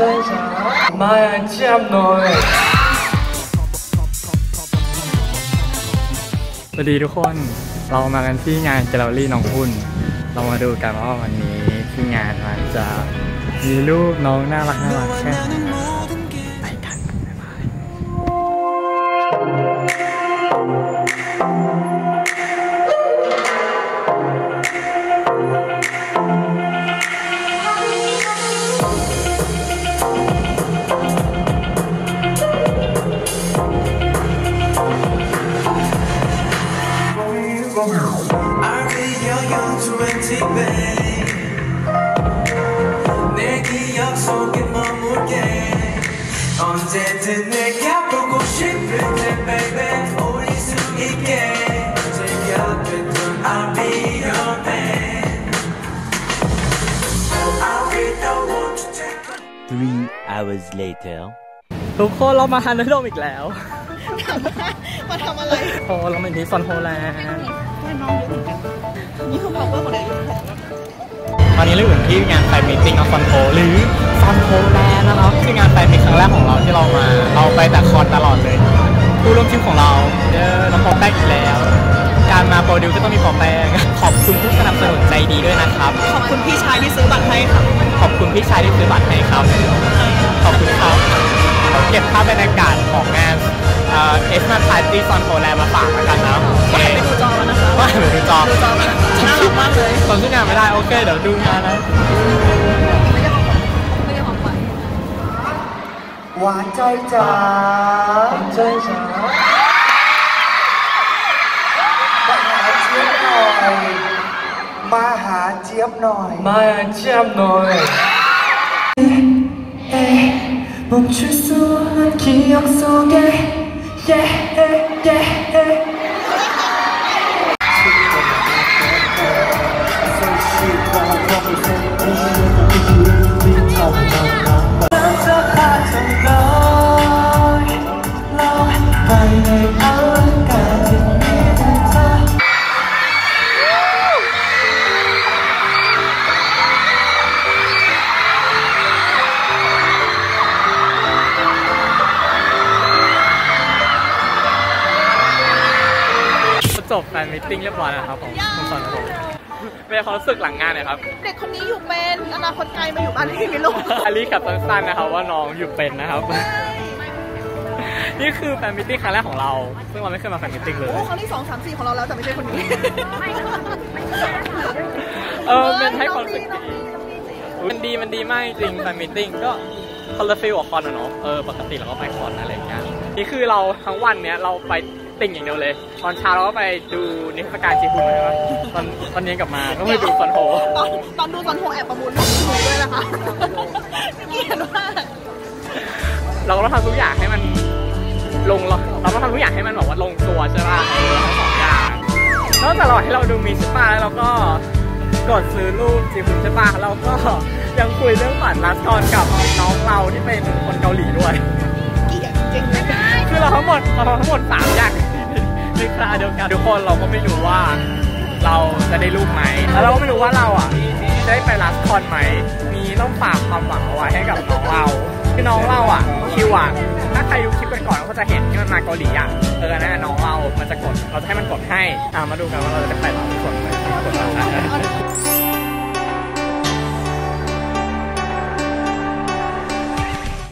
ใจฉันมาเจียมหน่อยสวัสดีทุกคนเรามากันที่งานแกลเลอรี่น้องพุ่น เรามาดูกันว่าวันนี้ที่งานมันจะมีรูปน้องน่ารักน่ารักแค่ไหน 언제든 내가 보고 싶을 때 baby 우리 수 있게 언제 곁에 둔 I'll be your man I'll be the one to take Three hours later. ทุกคนเรามาฮันเดอร์โดมอีกแล้ว มาทำอะไร โอ้เรามาที่ซอนโฮแลนด์ ตอนนี้เราอยู่ที่งานไฟมิทติ้งของซอนโฮหรือซอนโฮแลนด์นะครับคืองานไฟมิตครั้งแรกของเราที่เรามา เราไปแต่คอนตลอดเลย ผู้ร่วมทีมของเราเด้อน้องปอแป้งอีกแล้ว การมาโปรดิวก็ต้องมีปอแป้งขอบคุณผู้สนับสนุนใจดีด้วยนะครับ ขอบคุณพี่ชายที่ซื้อบัตรให้ค่ะขอบคุณพี่ชายที่ซื้อบัตรให้ครับ ขอบคุณครับเราเก็บภาพบรรยากาศของงานเอ่อฟมาพาร์ตี้ซอนโฮแลนด์มาฝากแล้วกันนะโอเค ไปดูจอแล้วนะคะ ว่าเดี๋ยวดูจอ ดูจอมันน่ารักมากเลย ตอนที่งานไม่ได้ โอเค เดี๋ยวดูงานนะ ไม่ได้ของขวัญไม่ได้ของขวัญ หวานใจจ๋าหวานใจจ๋ามาหาเจี๊ยบหน่อย มาหาเจี๊ยบหน่อย มาเจี๊ยบหน่อย 멈출 수 없는 기억 속에 yeah, yeah, yeah. . บแฟนมิทติ้งเรียบร้อยแล้วครับผมคุณสอนผมเป็นความรู้สึกหลังงานหนะครับ เด็กคนนี้อยู่เป็นอนาคตไกลมาอยู่บ้านที่ไม่รู้อาลีกับสั้นๆนะครับว่าน้องอยู่เป็นนะครับ นี่คือแฟนมิทติ้งครั้งแรกของเรา ซึ่งเราไม่เคยมาแฟนมิทติ้งเลยโอ้ครั้งที่สองสามสี่ของเราแล้วแต่ไม่ใช่คนนี้เออเป็นให้ความรู้สึกดีมันดีมันดีมากจริงแฟนมิทติ้งก็คอลเลฟิลกับคอนอะเนาะเออปกติเราก็ไปคอนอะไรอย่างเงี้ยนี่คือเราทั้งวันเนี้ยเราไป ติ่งอย่างเดียวเลย ตอนเช้าเราก็ไปดูนิทรรศการจีฮุนใช่ไหมตอนตอนเย็นกลับมาก็ไปดูคอนโฮตอนตอนดูตอนโทรแอบประมูลรูปหนูด้วยนะคะเกลียดมากเราก็ต้องทำทุกอย่างให้มันลงเราเราต้องทำทุกอย่างให้มันแบบว่าลงตัวใช่ป่ะเออทั้งสองอย่างนอกจากเราให้เราดูมีใช่ป่ะแล้วเราก็กดซื้อรูปจีฮุนใช่ป่ะเราก็ยังคุยเรื่องบัตรลัดตอนกับน้องเราที่เป็นคนเกาหลีด้วย เกลียดจริงๆคือเราทั้งหมดเราทั้งหมดสามอย่าง ในคราเดียวกันทุกคนเราก็ไม่รู้ว่าเราจะได้รูปไหมแล้วเราก็ไม่รู้ว่าเราอะจะได้ไปลัสคอนไหมมีต้องฝากความหวังเอาไว้ให้กับน้องเราคือน้องเราอะคิวอะถ้าใครดูคลิปกันก่อนก็จะเห็นที่มันมาเกาหลีอะเออนั่นนะน้องเรามันจะกดเราจะให้มันกดให้อ่ามาดูกันว่าเราจะได้ไปลัสคอนไหมกดลัสคอน